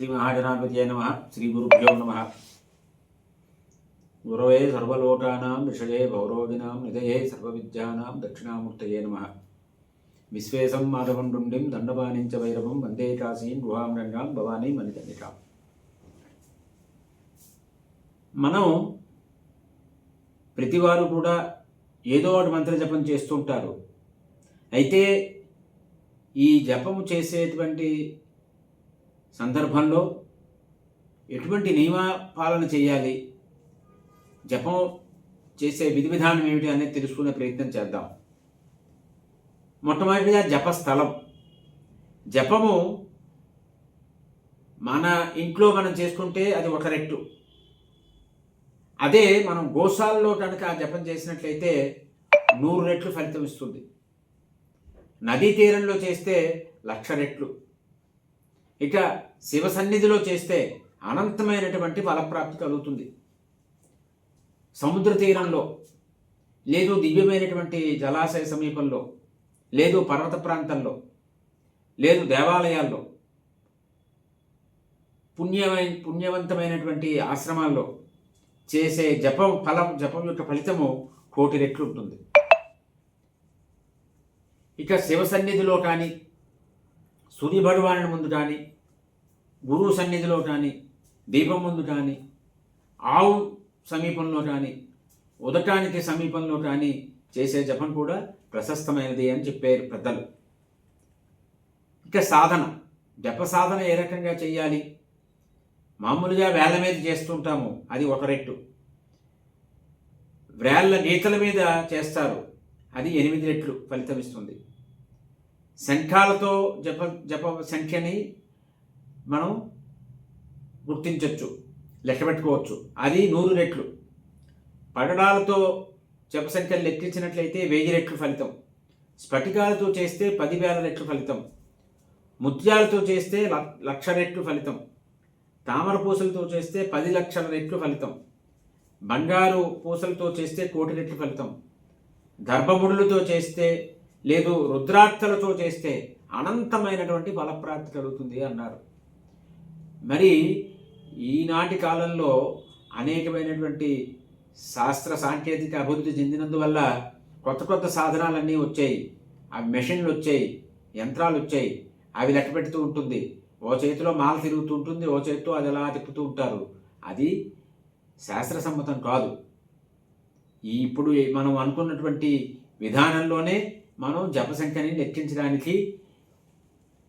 శ్రీ మహాజనాధిపతి నమ శ్రీ గురుభ్యో నమ గురవే సర్వలోకానాం విషయే భౌరోగినాం నిధయే సర్వవిద్యానాం దక్షిణామూర్తయే నమ విశ్వేశం మాధవండుండిం దండపానించ వైరవం వందే కాశీం గుహాం రంగాం భవానీ మణికండికాం మనం ప్రతివారు కూడా ఏదో ఒకటి మంత్ర జపం చేస్తుంటారు అయితే ఈ జపము చేసేటువంటి సందర్భంలో ఎటువంటి నియమ పాలన చేయాలి? జపం చేసే విధి విధానం ఏమిటి అనేది తెలుసుకునే ప్రయత్నం చేద్దాం. మొట్టమొదటిగా జపస్థలం జపము మన ఇంట్లో మనం చేసుకుంటే అది ఒక రెట్టు. అదే మనం గోశాలలో కనుక ఆ జపం చేసినట్లయితే నూరు రెట్లు ఫలితం ఇస్తుంది. నదీ తీరంలో చేస్తే లక్ష రెట్లు. ఇక శివ సన్నిధిలో చేస్తే అనంతమైనటువంటి ఫలప్రాప్తి కలుగుతుంది. సముద్ర తీరంలో లేదు దివ్యమైనటువంటి జలాశయ సమీపంలో లేదు పర్వత ప్రాంతంలో లేదు దేవాలయాల్లో పుణ్యమైన పుణ్యవంతమైనటువంటి ఆశ్రమాల్లో చేసే జపం ఫలం జపం యొక్క ఫలితము కోటి రెట్లు ఉంటుంది. ఇక శివ సన్నిధిలో కానీ సూర్య ముందు కానీ గురువు సన్నిధిలో కానీ దీపం ముందు కానీ ఆవు సమీపంలో కానీ ఉదటానికి సమీపంలో కానీ చేసే జపం కూడా ప్రశస్తమైనది అని చెప్పారు పెద్దలు. ఇక సాధన. జప సాధన ఏ రకంగా చేయాలి మామూలుగా వేళ్ళ మీద చేస్తుంటాము అది ఒక రెట్టు. వేళ్ళ గీతల మీద చేస్తారు అది ఎనిమిది రెట్లు ఫలితం ఇస్తుంది శంఖాలతో జప జప సంఖ్యని మనం గుర్తించవచ్చు లెక్క పెట్టుకోవచ్చు అది నూరు రెట్లు. పగడాలతో జప సంఖ్యలు లెక్కించినట్లయితే వెయ్యి రెట్లు ఫలితం. స్ఫటికాలతో చేస్తే పదివేల రెట్లు ఫలితం. ముత్యాలతో చేస్తే ల- లక్ష రెట్లు ఫలితం. తామర పూసలతో చేస్తే పది లక్షల రెట్లు ఫలితం. బంగారు పూసలతో చేస్తే కోటి రెట్లు ఫలితం. దర్భముడులతో చేస్తే లేదు రుద్రాక్షలతో చేస్తే అనంతమైనటువంటి ఫలప్రాప్తి కలుగుతుంది అన్నారు. మరి ఈనాటి కాలంలో అనేకమైనటువంటి శాస్త్ర సాంకేతిక అభివృద్ధి చెందినందువల్ల కొత్త కొత్త సాధనాలన్నీ వచ్చాయి. అవి మెషిన్లు వచ్చాయి యంత్రాలు వచ్చాయి. అవి లెక్క పెడుతూ ఉంటుంది. ఓ చేతిలో మాల తిరుగుతూ ఉంటుంది ఓ చేతితో అది అలా తిప్పుతూ ఉంటారు. అది శాస్త్రసమ్మతం కాదు. ఇప్పుడు మనం అనుకున్నటువంటి విధానంలోనే మనం జప సంఖ్యని లెక్కించడానికి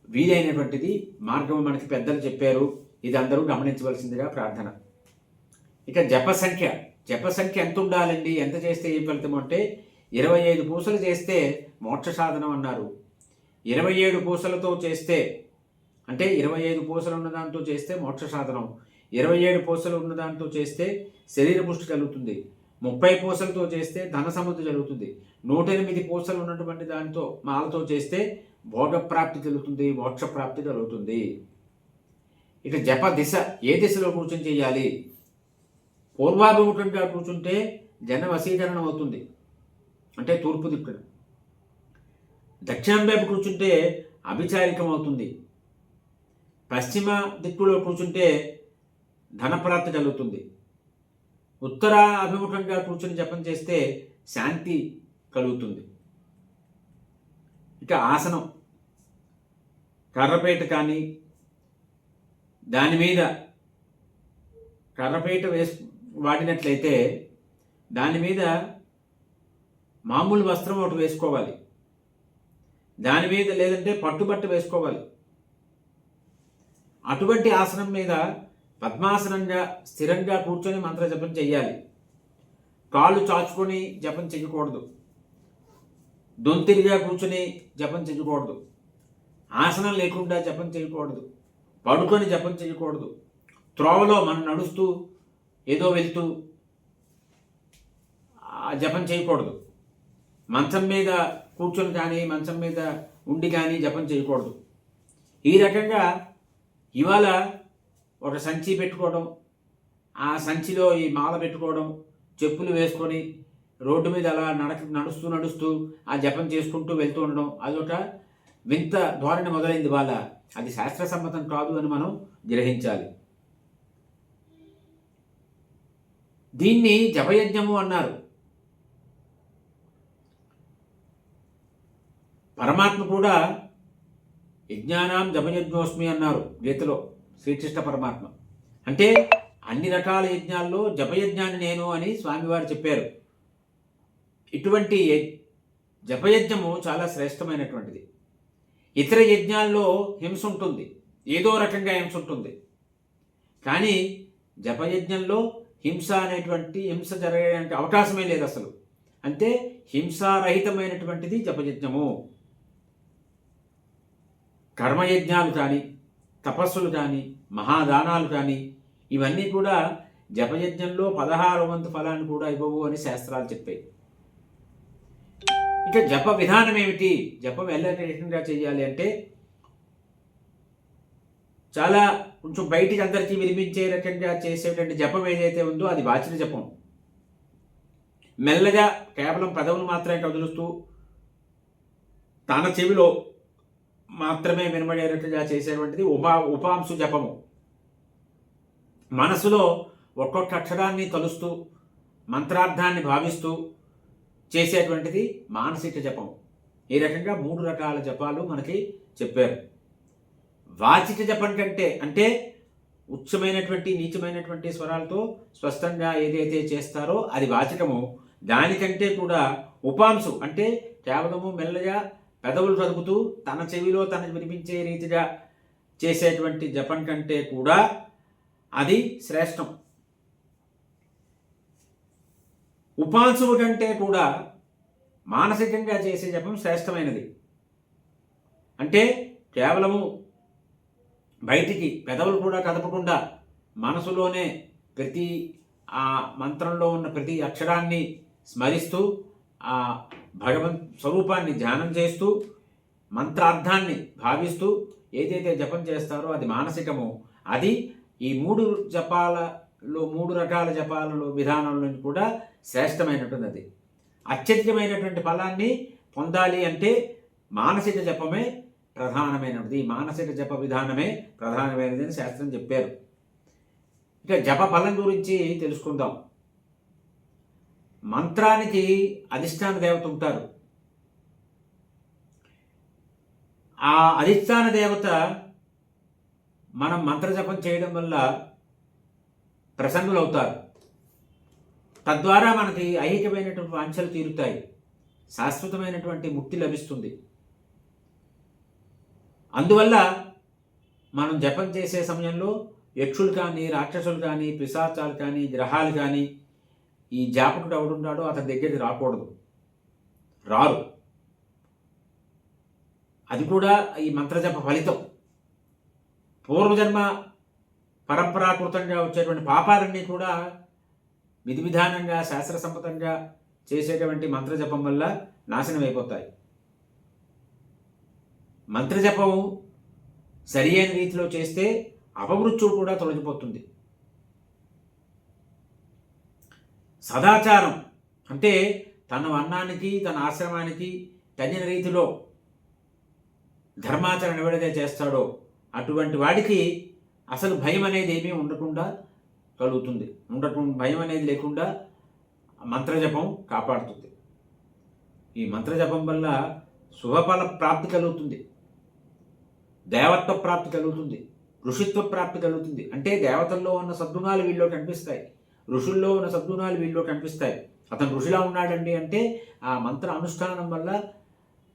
వీలైనటువంటిది మార్గం మనకి పెద్దలు చెప్పారు. ఇది అందరూ గమనించవలసిందిగా ప్రార్థన. ఇక జప సంఖ్య జప సంఖ్య ఎంత ఉండాలండి? ఎంత చేస్తే ఏం ఫలితం అంటే ఇరవై ఐదు పూసలు చేస్తే మోక్ష సాధనం అన్నారు. ఇరవై ఏడు పూసలతో చేస్తే అంటే ఇరవై ఐదు పూసలు ఉన్నదాంతో చేస్తే మోక్ష సాధనం. ఇరవై ఏడు పూసలు ఉన్నదాంతో చేస్తే శరీర పుష్టి కలుగుతుంది. ముప్పై పూసలతో చేస్తే ధన సమృద్ధి జరుగుతుంది. నూట ఎనిమిది పూసలు ఉన్నటువంటి దానితో మాలతో చేస్తే ప్రాప్తి కలుగుతుంది ప్రాప్తి కలుగుతుంది. ఇక జప దిశ ఏ దిశలో కూర్చొని చేయాలి? పూర్వాభిముఖంగా కూర్చుంటే జన వశీకరణం అవుతుంది. అంటే తూర్పు దిక్కున. దక్షిణం వైపు కూర్చుంటే అభిచారికం అవుతుంది. పశ్చిమ దిక్కులో కూర్చుంటే ధనప్రాప్తి కలుగుతుంది. ఉత్తర అభిముఖంగా కూర్చుని జపం చేస్తే శాంతి కలుగుతుంది. ఇక ఆసనం. కర్రపేట కానీ దాని మీద కర్రపేట వేసు వాడినట్లయితే దాని మీద మామూలు వస్త్రం ఒకటి వేసుకోవాలి. దాని మీద లేదంటే పట్టుబట్ట వేసుకోవాలి. అటువంటి ఆసనం మీద పద్మాసనంగా స్థిరంగా కూర్చొని మంత్ర జపం చేయాలి కాళ్ళు చాచుకొని జపం చేయకూడదు దొంతిరిగా కూర్చొని జపం చేయకూడదు. ఆసనం లేకుండా జపం చేయకూడదు. పడుకొని జపం చేయకూడదు. త్రోవలో మనం నడుస్తూ ఏదో వెళ్తూ జపం చేయకూడదు. మంచం మీద కూర్చొని కానీ మంచం మీద ఉండి కానీ జపం చేయకూడదు. ఈ రకంగా ఇవాళ ఒక సంచి పెట్టుకోవడం ఆ సంచిలో ఈ మాల పెట్టుకోవడం చెప్పులు వేసుకొని రోడ్డు మీద అలా నడక నడుస్తూ నడుస్తూ ఆ జపం చేసుకుంటూ వెళ్తూ ఉండడం అదొక వింత ధోరణి మొదలైంది వాళ్ళ అది శాస్త్ర సమ్మతం కాదు అని మనం గ్రహించాలి. దీన్ని జపయజ్ఞము అన్నారు. పరమాత్మ కూడా యజ్ఞానం జపయజ్ఞోస్మి అన్నారు గీతలో శ్రీకృష్ణ పరమాత్మ. అంటే అన్ని రకాల యజ్ఞాల్లో జపయజ్ఞాన్ని నేను అని స్వామివారు చెప్పారు. ఇటువంటి జపయజ్ఞము చాలా శ్రేష్టమైనటువంటిది. ఇతర యజ్ఞాల్లో హింస ఉంటుంది. ఏదో రకంగా హింస ఉంటుంది. కానీ జపయజ్ఞంలో హింస అనేటువంటి హింస జరగడానికి అవకాశమే లేదు అసలు. అంటే హింసారహితమైనటువంటిది జపయజ్ఞము. కర్మయజ్ఞాలు కానీ తపస్సులు కానీ మహాదానాలు కానీ ఇవన్నీ కూడా జపయజ్ఞంలో పదహారు వంతు ఫలాన్ని కూడా ఇవ్వవు అని శాస్త్రాలు చెప్పాయి. ఇక జప విధానం ఏమిటి? జపం ఎలా రకంగా చేయాలి అంటే చాలా కొంచెం బయటికి అందరికీ వినిపించే రకంగా చేసేటువంటి జపం ఏదైతే ఉందో అది వాచిన జపం. మెల్లగా కేవలం పదవులు మాత్రమే కదులుస్తూ తన చెవిలో మాత్రమే వినబడేటట్టుగా చేసేటువంటిది ఉపా ఉపాంశు జపము. మనసులో ఒక్కొక్క అక్షరాన్ని తలుస్తూ మంత్రార్థాన్ని భావిస్తూ చేసేటువంటిది మానసిక జపం. ఈ రకంగా మూడు రకాల జపాలు మనకి చెప్పారు. వాచిక జపం కంటే అంటే ఉచ్చమైనటువంటి నీచమైనటువంటి స్వరాలతో స్పష్టంగా ఏదైతే చేస్తారో అది వాచకము. దానికంటే కూడా ఉపాంశు అంటే కేవలము మెల్లగా పెదవులు చదువుతూ తన చెవిలో తన వినిపించే రీతిగా చేసేటువంటి జపం కంటే కూడా అది శ్రేష్టం. ఉపాసము కంటే కూడా మానసికంగా చేసే జపం శ్రేష్టమైనది. అంటే కేవలము బయటికి పెదవులు కూడా కదపకుండా మనసులోనే ప్రతి ఆ మంత్రంలో ఉన్న ప్రతి అక్షరాన్ని స్మరిస్తూ ఆ భగవంత్ స్వరూపాన్ని ధ్యానం చేస్తూ మంత్రార్థాన్ని భావిస్తూ ఏదైతే జపం చేస్తారో అది మానసికము. అది ఈ మూడు జపాల లో మూడు రకాల జపాలలో విధానంలో కూడా శ్రేష్టమైనటువంటి అది అత్యధికమైనటువంటి ఫలాన్ని పొందాలి అంటే మానసిక జపమే ప్రధానమైనది. మానసిక జప విధానమే ప్రధానమైనది అని శాస్త్రం చెప్పారు. ఇక జప ఫలం గురించి తెలుసుకుందాం. మంత్రానికి అధిష్టాన దేవత ఉంటారు. ఆ అధిష్టాన దేవత మనం మంత్రజపం చేయడం వల్ల ప్రసన్నులవుతారు తద్వారా మనకి ఐహికమైనటువంటి వాంఛలు తీరుతాయి. శాశ్వతమైనటువంటి ముక్తి లభిస్తుంది. అందువల్ల మనం జపం చేసే సమయంలో యక్షులు కానీ రాక్షసులు కానీ పిశాచాలు కానీ గ్రహాలు కానీ ఈ జాపకుడు ఎవడున్నాడో అతని దగ్గరికి రాకూడదు. రారు. అది కూడా ఈ మంత్రజప ఫలితం. పూర్వజన్మ పరంపరాకృతంగా వచ్చేటువంటి పాపాలన్నీ కూడా విధి విధానంగా శాస్త్రసమ్మతంగా చేసేటువంటి మంత్రజపం వల్ల నాశనం అయిపోతాయి. మంత్రజపం సరి అయిన రీతిలో చేస్తే అపమృత్యువు కూడా తొలగిపోతుంది. సదాచారం అంటే తన అన్నానికి తన ఆశ్రమానికి తగిన రీతిలో ధర్మాచరణ ఎవడైతే చేస్తాడో అటువంటి వాడికి అసలు భయం అనేది ఏమీ ఉండకుండా కలుగుతుంది. ఉండటం భయం అనేది లేకుండా మంత్రజపం కాపాడుతుంది. ఈ మంత్రజపం వల్ల శుభఫల ప్రాప్తి కలుగుతుంది. దేవత్వ ప్రాప్తి కలుగుతుంది. ఋషిత్వ ప్రాప్తి కలుగుతుంది. అంటే దేవతల్లో ఉన్న సద్గుణాలు వీళ్ళు కనిపిస్తాయి. ఋషుల్లో ఉన్న సద్గుణాలు వీళ్ళు కనిపిస్తాయి. అతను ఋషిలా ఉన్నాడండి అంటే ఆ మంత్ర అనుష్ఠానం వల్ల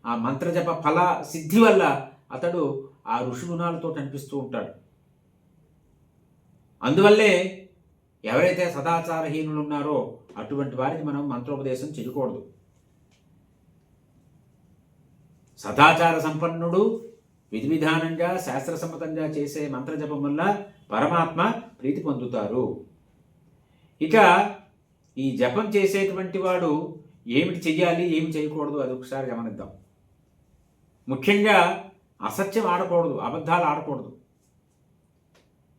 ఆ మంత్రజప ఫల సిద్ధి వల్ల అతడు ఆ ఋషి గుణాలతో కనిపిస్తూ ఉంటాడు. అందువల్లే ఎవరైతే సదాచారహీనులు ఉన్నారో అటువంటి వారికి మనం మంత్రోపదేశం చేయకూడదు. సదాచార సంపన్నుడు విధి విధానంగా శాస్త్రసమ్మతంగా చేసే మంత్రజపం వల్ల పరమాత్మ ప్రీతి పొందుతారు. ఇక ఈ జపం చేసేటువంటి వాడు ఏమిటి చెయ్యాలి ఏమి చేయకూడదు అది ఒకసారి గమనిద్దాం. ముఖ్యంగా అసత్యం ఆడకూడదు అబద్ధాలు ఆడకూడదు.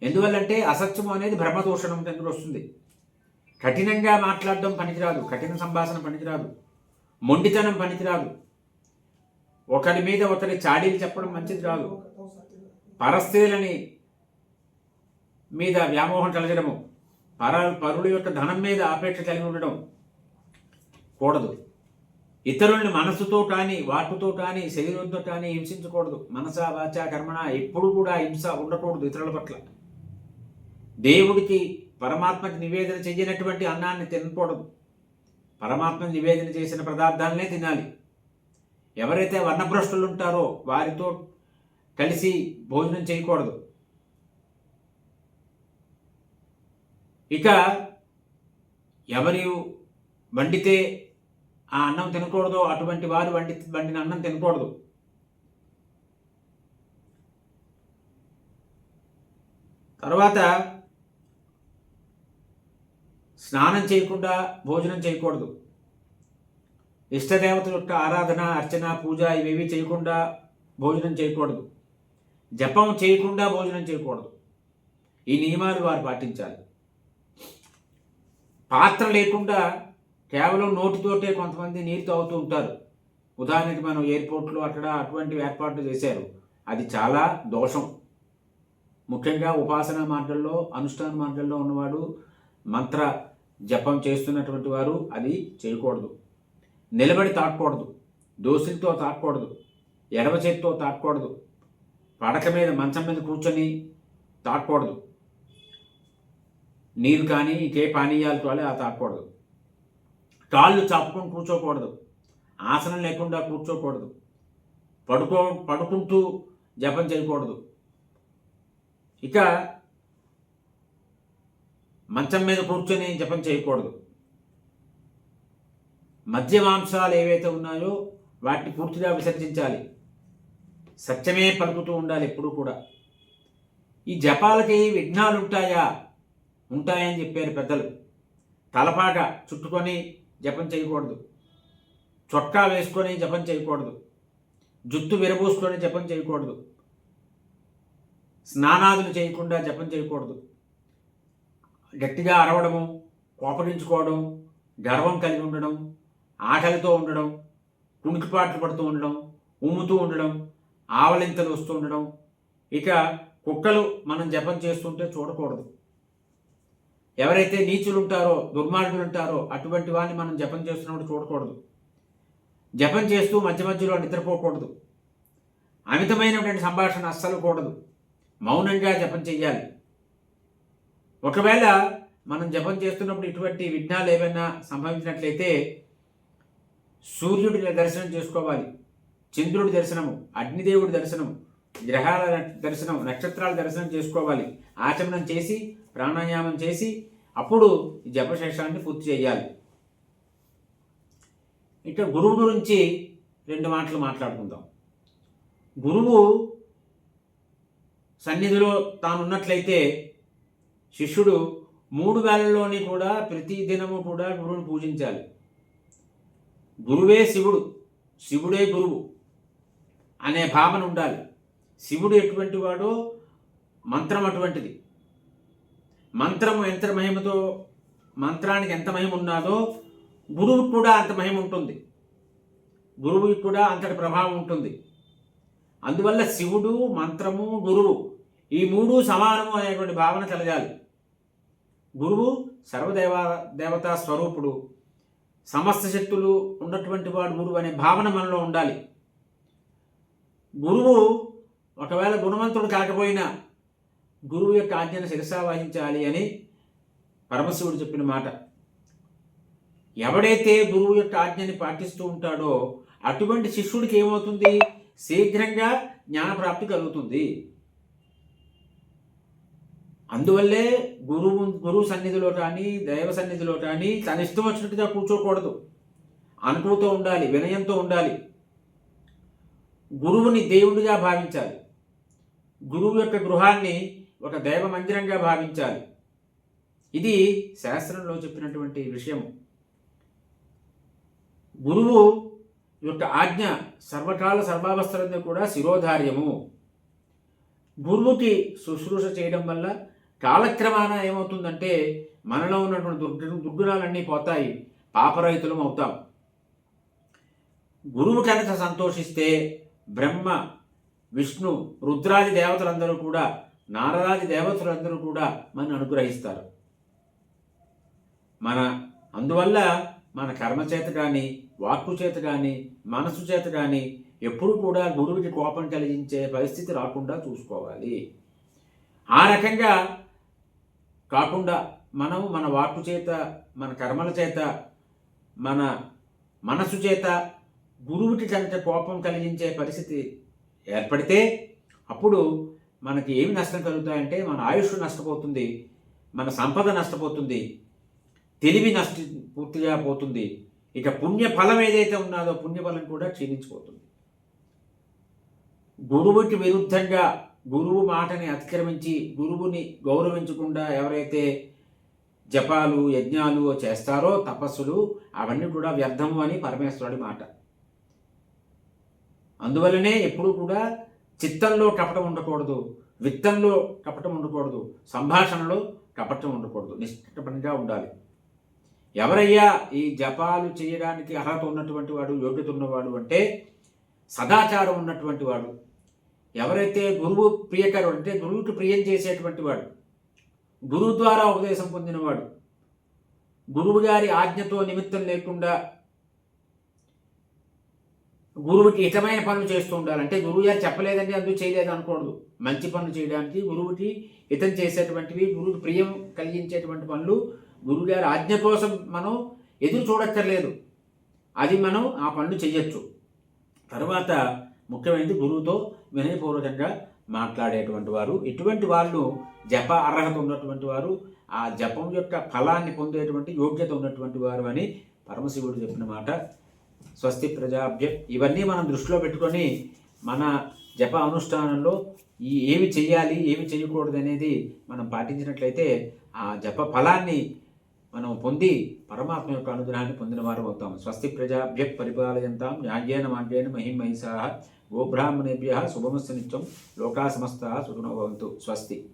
ఎందువల్లంటే అసత్యం అనేది బ్రహ్మదూషణం దగ్గర వస్తుంది. కఠినంగా మాట్లాడడం పనికిరాదు. కఠిన సంభాషణ పనికిరాదు. మొండితనం పనికిరాదు. ఒకరి మీద ఒకరి చాడీలు చెప్పడం మంచిది కాదు. పరస్త్రీలని మీద వ్యామోహం కలగడము పర పరుల యొక్క ధనం మీద ఆపేక్ష కలిగి ఉండడం కూడదు. ఇతరుల్ని మనసుతో కానీ వాటితో కానీ శరీరంతో కానీ హింసించకూడదు. మనస వాచ కర్మణ ఎప్పుడు కూడా హింస ఉండకూడదు ఇతరుల పట్ల. దేవుడికి పరమాత్మకి నివేదన చెయ్యనటువంటి అన్నాన్ని తినకూడదు. పరమాత్మ నివేదన చేసిన పదార్థాలనే తినాలి. ఎవరైతే వర్ణభ్రష్టులు ఉంటారో వారితో కలిసి భోజనం చేయకూడదు. ఇక ఎవరి వండితే ఆ అన్నం తినకూడదు అటువంటి వారు వండి వండిన అన్నం తినకూడదు. తర్వాత స్నానం చేయకుండా భోజనం చేయకూడదు. ఇష్టదేవతల యొక్క ఆరాధన అర్చన పూజ ఇవేవి చేయకుండా భోజనం చేయకూడదు. జపం చేయకుండా భోజనం చేయకూడదు. ఈ నియమాలు వారు పాటించాలి. పాత్ర లేకుండా కేవలం నోటితోటే కొంతమంది నీరు తాగుతూ ఉంటారు. ఉదాహరణకి మనం ఎయిర్పోర్ట్లో అక్కడ అటువంటి ఏర్పాట్లు చేశారు. అది చాలా దోషం. ముఖ్యంగా ఉపాసన మార్గంలో అనుష్ఠాన మార్గంలో ఉన్నవాడు మంత్ర జపం చేస్తున్నటువంటి వారు అది చేయకూడదు. నిలబడి తాకూడదు. దోసులతో తాకూడదు. ఎడవ చేతితో తాకూడదు. పడక మీద మంచం మీద కూర్చొని తాకూడదు. నీరు కానీ ఇంకే పానీయాలు కానీ ఆ తాకూడదు. కాళ్ళు చాపుకొని కూర్చోకూడదు. ఆసనం లేకుండా కూర్చోకూడదు. పడుకో పడుకుంటూ జపం చేయకూడదు. ఇక మంచం మీద కూర్చొని జపం చేయకూడదు. మధ్య మాంసాలు ఏవైతే ఉన్నాయో వాటిని పూర్తిగా విసర్జించాలి. సత్యమే పలుకుతూ ఉండాలి ఎప్పుడూ కూడా. ఈ జపాలకి విఘ్నాలు ఉంటాయా? ఉంటాయని చెప్పారు పెద్దలు. తలపాట చుట్టుకొని జపం చేయకూడదు. చొక్కా వేసుకొని జపం చేయకూడదు. జుత్తు విరబూసుకొని జపం చేయకూడదు. స్నానాదులు చేయకుండా జపం చేయకూడదు. గట్టిగా అరవడము కోపగించుకోవడం గర్వం కలిగి ఉండడం ఆకలితో ఉండడం కుణికిపాట్లు పడుతూ ఉండడం ఉమ్ముతూ ఉండడం ఆవలింతలు వస్తూ ఉండడం ఇక కుక్కలు మనం జపం చేస్తుంటే చూడకూడదు. ఎవరైతే నీచులు ఉంటారో దుర్మార్గులు ఉంటారో అటువంటి వారిని మనం జపం చేస్తున్నప్పుడు చూడకూడదు. జపం చేస్తూ మధ్య మధ్యలో నిద్రపోకూడదు. అమితమైనటువంటి సంభాషణ అస్సలు కూడదు. మౌనంగా జపం చెయ్యాలి. ఒకవేళ మనం జపం చేస్తున్నప్పుడు ఇటువంటి విఘ్నాలు ఏమైనా సంభవించినట్లయితే సూర్యుడి దర్శనం చేసుకోవాలి. చంద్రుడి దర్శనము అగ్నిదేవుడి దర్శనం గ్రహాల దర్శనం నక్షత్రాల దర్శనం చేసుకోవాలి. ఆచమనం చేసి ప్రాణాయామం చేసి అప్పుడు జపశేషాన్ని పూర్తి చేయాలి. ఇక్కడ గురువు గురించి రెండు మాటలు మాట్లాడుకుందాం. గురువు సన్నిధిలో తానున్నట్లయితే శిష్యుడు మూడు వేలలోని కూడా ప్రతి దినము కూడా గురువుని పూజించాలి. గురువే శివుడు. శివుడే గురువు అనే భావన ఉండాలి. శివుడు ఎటువంటి వాడో? మంత్రం అటువంటిది. మంత్రము ఎంత మహిమతో మంత్రానికి ఎంత మహిమ ఉన్నాదో గురువుకి కూడా అంత మహిమ ఉంటుంది. గురువుకి కూడా అంతటి ప్రభావం ఉంటుంది. అందువల్ల శివుడు మంత్రము గురువు ఈ మూడు సమానము అనేటువంటి భావన కలగాలి. గురువు సర్వదేవ దేవతా స్వరూపుడు. సమస్త శక్తులు ఉన్నటువంటి వాడు గురువు అనే భావన మనలో ఉండాలి. గురువు ఒకవేళ గుణవంతుడు కాకపోయినా గురువు యొక్క ఆజ్ఞను శిరసా వహించాలి అని పరమశివుడు చెప్పిన మాట. ఎవడైతే గురువు యొక్క ఆజ్ఞని పాటిస్తూ ఉంటాడో అటువంటి శిష్యుడికి ఏమవుతుంది? శీఘ్రంగా జ్ఞానప్రాప్తి కలుగుతుంది. అందువల్లే గురువు గురువు సన్నిధిలో కానీ దైవ సన్నిధిలో కానీ తన ఇష్టం వచ్చినట్టుగా కూర్చోకూడదు. అనుకుతూ ఉండాలి వినయంతో ఉండాలి. గురువుని దేవుడిగా భావించాలి. గురువు యొక్క గృహాన్ని ఒక దైవ మందిరంగా భావించాలి. ఇది శాస్త్రంలో చెప్పినటువంటి విషయం. గురువు యొక్క ఆజ్ఞ సర్వకాల సర్వావస్థలంలో కూడా శిరోధార్యము. గురువుకి శుశ్రూష చేయడం వల్ల కాలక్రమాన ఏమవుతుందంటే మనలో ఉన్నటువంటి దుర్గు దుర్గుణాలన్నీ పోతాయి. పాపరహితులం అవుతాం. గురువు కనుక సంతోషిస్తే బ్రహ్మ విష్ణు రుద్రాది దేవతలందరూ కూడా నారదాది దేవతలందరూ కూడా మన అనుగ్రహిస్తారు. మన అందువల్ల మన కర్మ చేత కానీ వాక్కు చేత కానీ మనసు చేత కానీ ఎప్పుడు కూడా గురువుకి కోపం కలిగించే పరిస్థితి రాకుండా చూసుకోవాలి. ఆ రకంగా కాకుండా మనము మన వాక్కు చేత మన కర్మల చేత మన మనసు చేత గురువుకి కంటే కోపం కలిగించే పరిస్థితి ఏర్పడితే అప్పుడు మనకి ఏమి నష్టం కలుగుతాయంటే మన ఆయుష్ నష్టపోతుంది మన సంపద నష్టపోతుంది తెలివి నష్ట పూర్తిగా పోతుంది. ఇక పుణ్య ఫలం ఏదైతే ఉన్నదో పుణ్యఫలం కూడా క్షీణించిపోతుంది. గురువుకి విరుద్ధంగా గురువు మాటని అతిక్రమించి గురువుని గౌరవించకుండా ఎవరైతే జపాలు యజ్ఞాలు చేస్తారో తపస్సులు అవన్నీ కూడా వ్యర్థము అని పరమేశ్వరుడి మాట. అందువలనే ఎప్పుడూ కూడా చిత్తంలో కపటం ఉండకూడదు విత్తంలో కపటం ఉండకూడదు సంభాషణలో కపటం ఉండకూడదు నిష్కపటంగా ఉండాలి. ఎవరయ్యా ఈ జపాలు చేయడానికి అర్హత ఉన్నటువంటి వాడు యోగ్యత ఉన్నవాడు అంటే సదాచారం ఉన్నటువంటి వాడు. ఎవరైతే గురువు ప్రియకరు అంటే గురువుకి ప్రియం చేసేటువంటి వాడు గురువు ద్వారా ఉపదేశం పొందినవాడు గురువు గారి ఆజ్ఞతో నిమిత్తం లేకుండా గురువుకి హితమైన పనులు చేస్తూ ఉండాలి. అంటే గురువు గారు చెప్పలేదండి అందుకు చేయలేదు అనకూడదు. మంచి పనులు చేయడానికి గురువుకి హితం చేసేటువంటివి గురువుకి ప్రియం కలిగించేటువంటి పనులు గురువుగారి ఆజ్ఞ కోసం మనం ఎదురు చూడక్కర్లేదు. అది మనం ఆ పనులు చెయ్యొచ్చు. తర్వాత ముఖ్యమైనది గురువుతో వినయపూర్వకంగా మాట్లాడేటువంటి వారు. ఇటువంటి వాళ్ళు జప అర్హత ఉన్నటువంటి వారు ఆ జపం యొక్క ఫలాన్ని పొందేటువంటి యోగ్యత ఉన్నటువంటి వారు అని పరమశివుడు చెప్పిన మాట. స్వస్తి ప్రజాభ్య. ఇవన్నీ మనం దృష్టిలో పెట్టుకొని మన జప అనుష్ఠానంలో ఈ ఏమి చేయాలి ఏమి చేయకూడదు అనేది మనం పాటించినట్లయితే ఆ జప ఫలాన్ని మనం పొంది పరమాత్మ యొక్క అనుగ్రహాన్ని పొందిన వారు అవుతాం. స్వస్తి ప్రజాభ్య పరిపాలయంతాం. న్యాయేన మాన్యేన మహిమహిషా గోబ్రాహ్మణేభ్య శుభమస్సు నిత్యం లోకా సమస్త సుఖనో భవంతు. స్వస్తి.